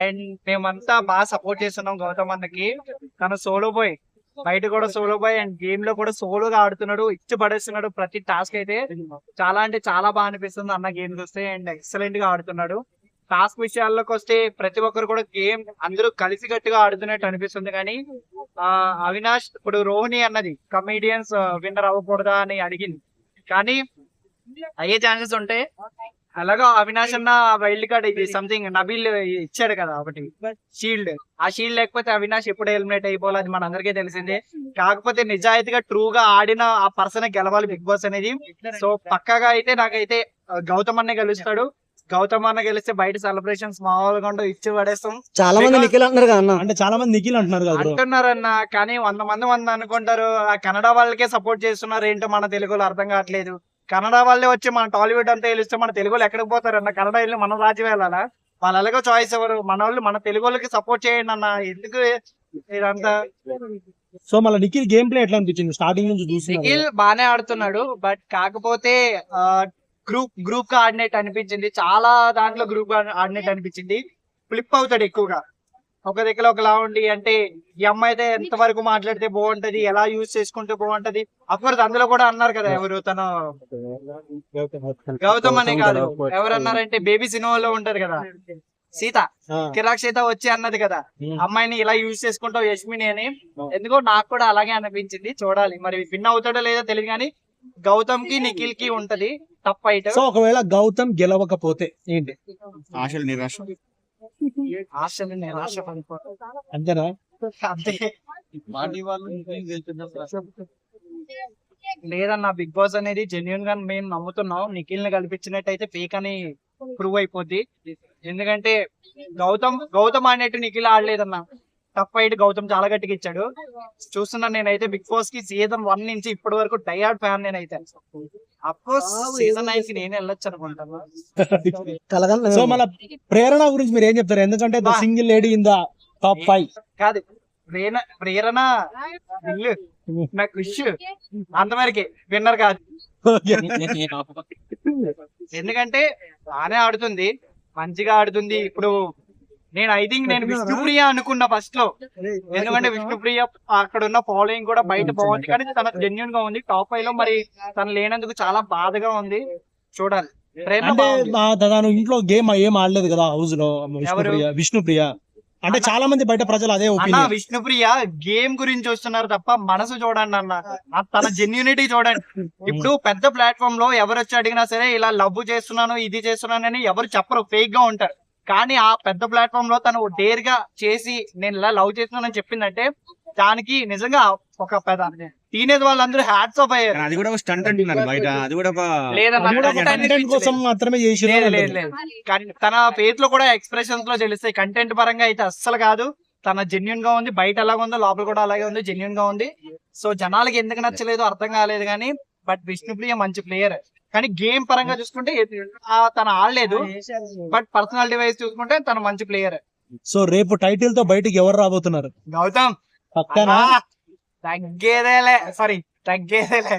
And మేమంతా బాగా support చేస్తున్నాం గౌతమ్ అన్నకి. తన సోలో బాయ్ బయట కూడా సోలో బాయ్ అండ్ గేమ్లో కూడా సోలోగా ఆడుతున్నాడు ఇచ్చి పడేస్తున్నాడు ప్రతి టాస్క్ అయితే. చాలా అంటే చాలా బాగా అనిపిస్తుంది అన్న గేమ్ చూస్తే అండ్ ఎక్సలెంట్గా ఆడుతున్నాడు. టాస్క్ విషయాల్లోకి వస్తే ప్రతి ఒక్కరు కూడా గేమ్ అందరూ కలిసి గట్టిగా ఆడుతున్నట్టు అనిపిస్తుంది కానీ ఆ అవినాష్ ఇప్పుడు రోహిణి అన్నది కమీడియన్స్ విన్నర్ uh, అవ్వకూడదా అని అడిగింది. కానీ అయ్యే ఛాన్సెస్ ఉంటాయి అలాగా అవినాష్ అన్న వైల్డ్ కార్డ్ ఇది సంథింగ్ నబీల్ ఇచ్చాడు కదా ఒకటి. షీల్డ్ ఆ షీల్డ్ లేకపోతే అవినాష్ ఎప్పుడు ఎలిమినేట్ అయిపోవాలి అది మన అందరికీ తెలిసిందే. కాకపోతే నిజాయితీగా ట్రూ గా ఆడిన ఆ పర్సన్ గెలవాలి బిగ్ బాస్ అనేది. సో పక్కగా అయితే నాకైతే గౌతమ్ అన్న గెలుస్తాడు. గౌతమ్ అన్న గెలిస్తే బయట సెలబ్రేషన్స్ మామూలుగా ఉండవు ఇచ్చి పడేస్తాం. చాలా మంది నిఖిల్ అంటున్నారు కదా అన్న. అంటే చాలా మంది నిఖిల్ అంటున్నారు కదా బ్రో అంటున్నారన్న కానీ వంద మంది వంద అనుకుంటారు. ఆ కన్నడ వాళ్ళకే సపోర్ట్ చేస్తున్నారు ఏంటో మన తెలుగులో అర్థం కావట్లేదు. కన్నడ వాళ్ళే వచ్చి మన టాలీవుడ్ అంతా తెలిస్తే మన తెలుగులో ఎక్కడికి పోతారన్న కన్నడ వెళ్ళి మన రాజ్యం వెళ్ళాలా? వాళ్ళు ఎలాగో చాయిస్ ఎవరు? మన వాళ్ళు మన తెలుగు వాళ్ళకి సపోర్ట్ చేయండి అన్న ఎందుకు ఇదంతా? సో మళ్ళీ నిఖిల్ గేమ్ ప్లే ఎట్లా అనిపించింది? స్టార్టింగ్ నుంచి చూస్తున్నారు నిఖిల్ బానే ఆడుతున్నాడు బట్ కాకపోతే గ్రూప్ గ్రూప్గా ఆడినట్టు అనిపించింది. చాలా దాంట్లో గ్రూప్గా ఆడినట్టు అనిపించింది. ఫ్లిప్ అవుతాడు ఎక్కువగా. ఒక దగ్గర ఒకలా ఉండి అంటే ఈ అమ్మాయి అయితే ఎంత వరకు మాట్లాడితే బాగుంటది ఎలా యూజ్ చేసుకుంటే బాగుంటది అఫ్కోర్స్ అందులో కూడా అన్నారు కదా ఎవరు తన. గౌతమ్. అనే కాదు. ఎవరు అన్నారంటే బేబీ సినిమాలో ఉంటది కదా. సీత కిరాక్ సీత వచ్చి అన్నది కదా. ఉమ్. అమ్మాయిని ఇలా యూజ్ చేసుకుంటావు యశ్మిని అని. ఎందుకో నాకు కూడా అలాగే అనిపించింది చూడాలి. మరి విన్ అవుతాడో లేదో తెలియదు కానీ గౌతమ్కి నిఖిల్కి ఉంటది ఫైట్ సో ఒకవేళ గౌతమ్ గెలవకపోతే ఏంటి? ఆశలు నిరాశ. ఆశలు నిరాశ పడిపో- అంతేనా? అంతే. లేదన్న బిగ్ బాస్ అనేది జెన్యున్గా మేము నమ్ముతున్నాం. నిఖిల్ని కల్పించినట్టయితే ఫేక్ అని ప్రూవ్ అయిపోద్ది. ఎందుకంటే గౌతమ్ గౌతమ్ ఆడినట్టు నిఖిల్ ఆడలేదన్న. టఫ్ ఫైట్ గౌతమ్ చాలా గట్టిగా ఇచ్చాడు. చూస్తున్నా నేనైతే బిగ్ బాస్కి సీజన్ వన్ నుంచి ఇప్పటి వరకు డైఆర్డ్ ఫ్యాన్ నేనైతే. అఫ్కోర్స్ సీజన్ నైన్కి నేను వెళ్ళొచ్చు అనుకుంటాను. సో మళ్ళీ ప్రేరణ గురించి మీరు ఏం చెప్తారు? ఎందుకంటే the. Single lady in the top five కాదు. ప్రేరణ ప్రేరణ ఇల్లు నాకు విష్ అంతవరకే విన్నర్ కాదు. ఎందుకంటే బానే ఆడుతుంది. మంచిగా ఆడుతుంది. ఇప్పుడు నేను ఐ థింక్ నేను విష్ణుప్రియ అనుకున్నా ఫస్ట్లో. ఎందుకంటే విష్ణుప్రియ అక్కడ ఉన్న ఫాలోయింగ్ కూడా బయట బాగుంది కానీ తన జెన్యున్గా ఉంది. టాప్ ఫైవ్లో మరి తను లేనందుకు చాలా బాధగా ఉంది. చూడాలి. అంటే తను ఇంట్లో గేమ్ ఏం ఆడలేదు కదా హౌస్లో విష్ణుప్రియ విష్ణుప్రియ. అంటే చాలా మంది బయట ప్రజలు అదే అన్న ఒపీనియన్ విష్ణుప్రియ గేమ్ గురించి వస్తున్నారు తప్ప మనసు చూడండి అన్న. తన జెన్యూనిటీ చూడండి. ఇప్పుడు పెద్ద ప్లాట్ఫామ్లో ఎవరు వచ్చి అడిగినా సరే ఇలా లవ్ చేస్తున్నాను ఇది చేస్తున్నాను అని ఎవరు చెప్పరు. ఫేక్గా ఉంటారు. కానీ ఆ పెద్ద ప్లాట్ఫామ్లో తను డేర్గా చేసి నేను ఇలా లవ్ చేస్తున్నానని చెప్పిందంటే దానికి నిజంగా ఒక పెద్ద టీనేజ్ వాళ్ళందరూ హ్యాట్స్ ఆఫ్ అయ్యారు. అది కూడా స్టంట్ అంటున్నారు బయట. అది కూడా కోసం మాత్రమే కానీ తన ఫేస్లో కూడా ఎక్స్ప్రెషన్స్లో తెలుస్తాయి. కంటెంట్ పరంగా అయితే అస్సలు కాదు. తన జెన్యున్గా ఉంది బయట అలాగే ఉందో లోపల కూడా అలాగే ఉంది జెన్యున్గా ఉంది. సో జనాలకి ఎందుకు నచ్చలేదు అర్థం కాలేదు కానీ బట్ విష్ణుప్రియ మంచి ప్లేయర్ కానీ గేమ్ పరంగా చూసుకుంటే ఆ తను ఆడలేదు. బట్ పర్సనాలిటీ వైజ్ చూసుకుంటే తను మంచి ప్లేయర్. సో రేపు టైటిల్తో బయటికి ఎవరు రాబోతున్నారు? గౌతమ్. తగ్గేదేలే. సారీ తగ్గేదేలే.